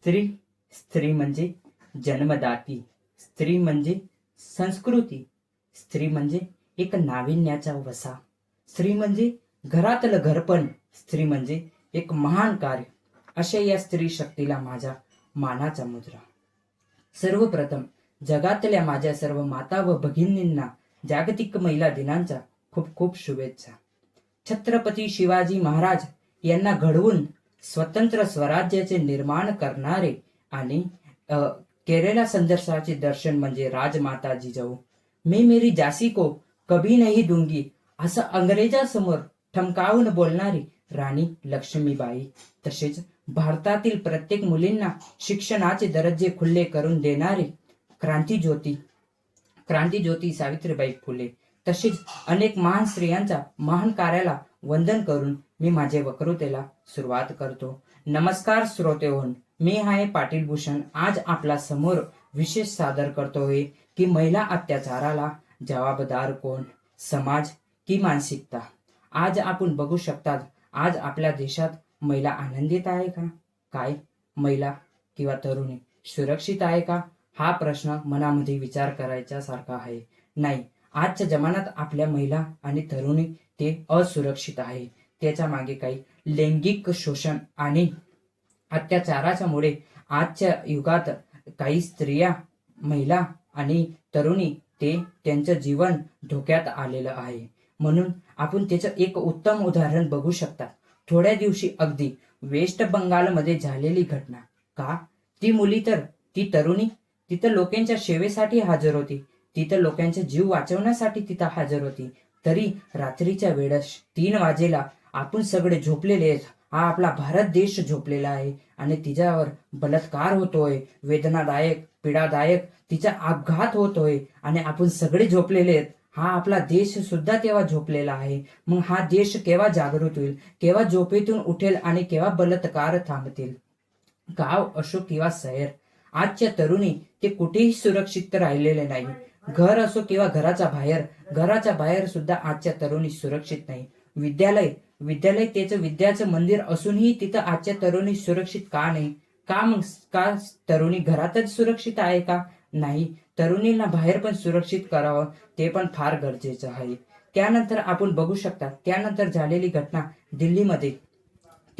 स्त्री स्त्री म्हणजे जन्मदाती स्त्री म्हणजे संस्कृती स्त्री म्हणजे एक नाविन्याचा वसा स्त्री म्हणजे घरातलं घरपण स्त्री म्हणजे एक महान कार्य अशा या स्त्री शक्तीला माझ्या मानाचा मुद्रा. सर्वप्रथम जगातल्या माझ्या सर्व माता व भगिनींना जागतिक महिला दिनांच्या खूप खूप शुभेच्छा. छत्रपती शिवाजी महाराज यांना घडवून स्वतंत्र स्वराज्याचे निर्माण करणारे आणि अ, केरला संदर्शाचे दर्शन म्हणजे राजमाता जिजाऊ मी मेरी जासी को कभी नाही दूंगी असं अंग्रेजासमोर ठमकावून बोलणारी राणी लक्ष्मीबाई. तसेच भारतातील प्रत्येक मुलींना शिक्षणाचे दर्जे खुले करून देणारी क्रांतीज्योती क्रांतीज्योती सावित्रीबाई फुले. तसेच अनेक महान स्त्रियांच्या महान कार्याला वंदन करून मी माझे वक्तृतेला सुरुवात करतो. नमस्कार श्रोतेहोन मी आहे पाटील भूषण आज आपला समोर विशेष सादर करतोय की महिला अत्याचाराला जबाबदार कोण? समाज की मानसिकता? आज आपण बघू शकतात आज आपल्या देशात महिला आनंदित आहे का? काय? महिला किंवा तरुणी सुरक्षित आहे का? हा प्रश्न मनामध्ये विचार करायच्या सारखा आहे. नाही आजच्या जमान्यात आपल्या महिला आणि तरुणी ते असुरक्षित आहे. त्याच्यामागे काही लैंगिक शोषण आणि अत्याचाराच्यामुळे आजच्या युगात काही स्त्रिया महिला आणि तरुणी ते त्यांचं जीवन धोक्यात आलेलं आहे. म्हणून आपण त्याचं एक उत्तम उदाहरण बघू शकता. थोड्या दिवशी अगदी वेस्ट बंगालमध्ये झालेली घटना. का? ती मुली तर ती तरुणी तिथं लोकांच्या सेवेसाठी हजर होती. तिथं लोकांचा जीव वाचवण्यासाठी तिथं हजर होती. तरी रात्रीच्या वेळेस तीन वाजेला आपण सगळे झोपलेले आहेत. हा आपला भारत देश झोपलेला आहे आणि तिच्यावर बलात्कार होतोय वेदनादायक पीडादायक तिचा अपघात होतोय आणि आपण सगळे झोपलेले आहेत. हा आपला देश सुद्धा तेव्हा झोपलेला आहे. मग हा देश केव्हा जागृत होईल? केव्हा झोपेतून उठेल आणि केव्हा बलात्कार थांबतील? गाव असो किंवा शहर आजच्या तरुणी ते कुठेही सुरक्षित राहिलेले नाही. घर असो किंवा घराच्या बाहेर घराच्या बाहेर सुद्धा आजच्या तरुणी सुरक्षित नाही. विद्यालय विद्यालय त्याचं विद्याचं मंदिर असूनही तिथं आजच्या तरुणी सुरक्षित का नाही? का मग का तरुणी घरातच सुरक्षित आहे का? नाही. तरुणींना बाहेर पण सुरक्षित करावं ते पण फार गरजेचं आहे. त्यानंतर आपण बघू शकता त्यानंतर झालेली घटना दिल्लीमध्ये.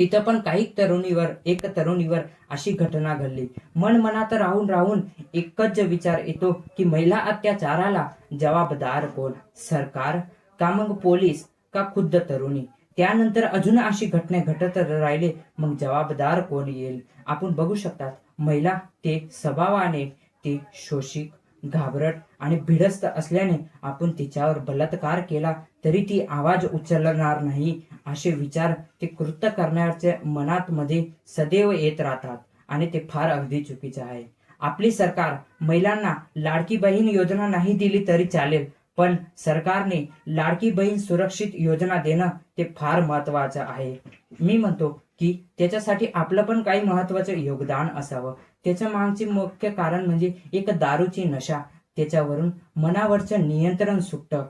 तिथं पण काही तरुणीवर एक तरुणीवर अशी घटना घडली. मन मनात राहून राहून एकच विचार येतो की महिला अत्याचाराला जबाबदार कोण? सरकार का मग पोलीस का खुद्द तरुणी? त्यानंतर अजून अशी घटना घटत राहिले मग जबाबदार कोण येईल? आपण बघू शकतात महिला ते स्वभावाने ते शोषिक घाबरट आणि भिडस्त असल्याने आपण तिच्यावर बलात्कार केला तरी ती आवाज उचलणार नाही. असे विचार ते कृत्य करण्याच्या मनात मध्ये सदैव येत राहतात आणि ते फार अगदी चुकीचे आहे. आपली सरकार महिलांना लाडकी बहीण योजना नाही दिली तरी चालेल पण सरकारने लाडकी बहीण सुरक्षित योजना देणं ते फार महत्वाचं आहे. मी म्हणतो की त्याच्यासाठी आपलं पण काही महत्वाचं योगदान असावं. त्याच्या मागचे मुख्य कारण म्हणजे एक दारूची नशा. त्याच्यावरून मनावरचं नियंत्रण सुटतं.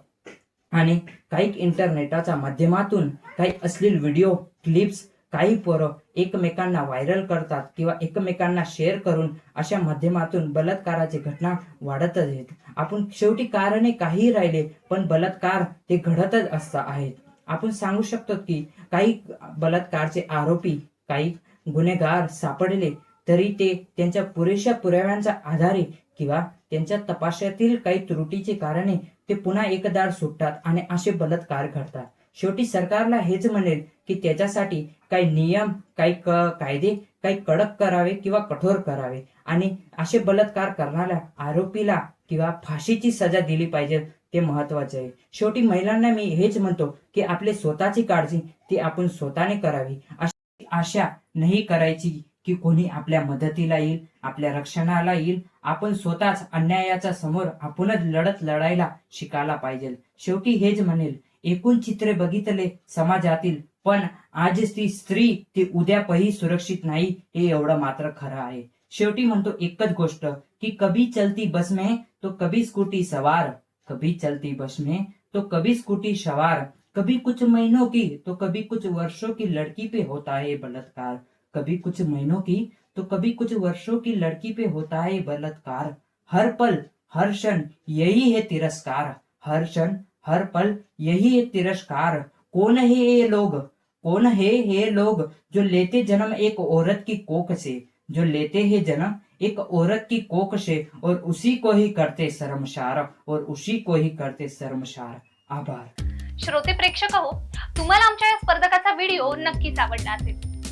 आणि काही इंटरनेटाच्या माध्यमातून काही अश्लील व्हिडिओ क्लिप्स काही पोरं एकमेकांना व्हायरल करतात किंवा एकमेकांना शेअर करून अशा माध्यमातून बलात्काराची घटना वाढतच आहेत. आपण शेवटी कारणे काही राहिले पण बलात्कार ते घडतच असता आहेत. आपण सांगू शकतो की काही बलात्कारचे आरोपी काही गुन्हेगार सापडले तरी ते त्यांच्या पुरेशा पुराव्यांच्या आधारे किंवा त्यांच्या तपासातील काही त्रुटीची कारणे ते पुन्हा एकदार सुटतात आणि असे बलात्कार घडतात शेवटी सरकारला हेच म्हणेल की त्याच्यासाठी काही नियम काही कायदे काही कडक करावे किंवा कठोर करावे. आणि असे बलात्कार करणाऱ्या आरोपीला किंवा फाशीची सजा दिली पाहिजे ते महत्त्वाचे आहे. शेवटी महिलांना मी हेच म्हणतो की आपली स्वतःची काळजी ती आपण स्वतःने करावी. अशी आशा नाही करायची. की कोणी आपल्या मदतीला येईल आपल्या रक्षणाला येईल. आपण स्वतःच अन्यायाच्या समोर आपणच लढत लढायला शिकायला पाहिजे. शेवटी हेच म्हणेल एकूण चित्रे बघितले समाजातील पण आज ती स्त्री ती उद्यापही सुरक्षित नाही हे एवढं मात्र खरं आहे. शेवटी म्हणतो एकच गोष्ट की कभी चलती बस में तो कभी स्कूटी सवार. कभी चलती बस में तो कभी स्कूटी सवार. कभी कुछ महीनों की तो कभी कुछ वर्षों की लड़की पे होता है बलात्कार. कभी कुछ महीनों की तो कभी कुछ वर्षों की लड़की पे होता है बलात्कार। हर पल हर क्षण यही है तिरस्कार। हर क्षण हर पल यही है तिरस्कार। कौन है ये लोग? कौन है ये लोग जो लेते जन्म एक औरत की कोख से? जो लेते हैं जन्म एक औरत की कोख से और उसी को ही करते शर्मशार और उसी को ही करते शर्मशार। आभार। श्रोते प्रेक्षक हो तुम्हाला आमच्या या स्पर्धकाचा व्हिडिओ नक्कीच आवडला असेल.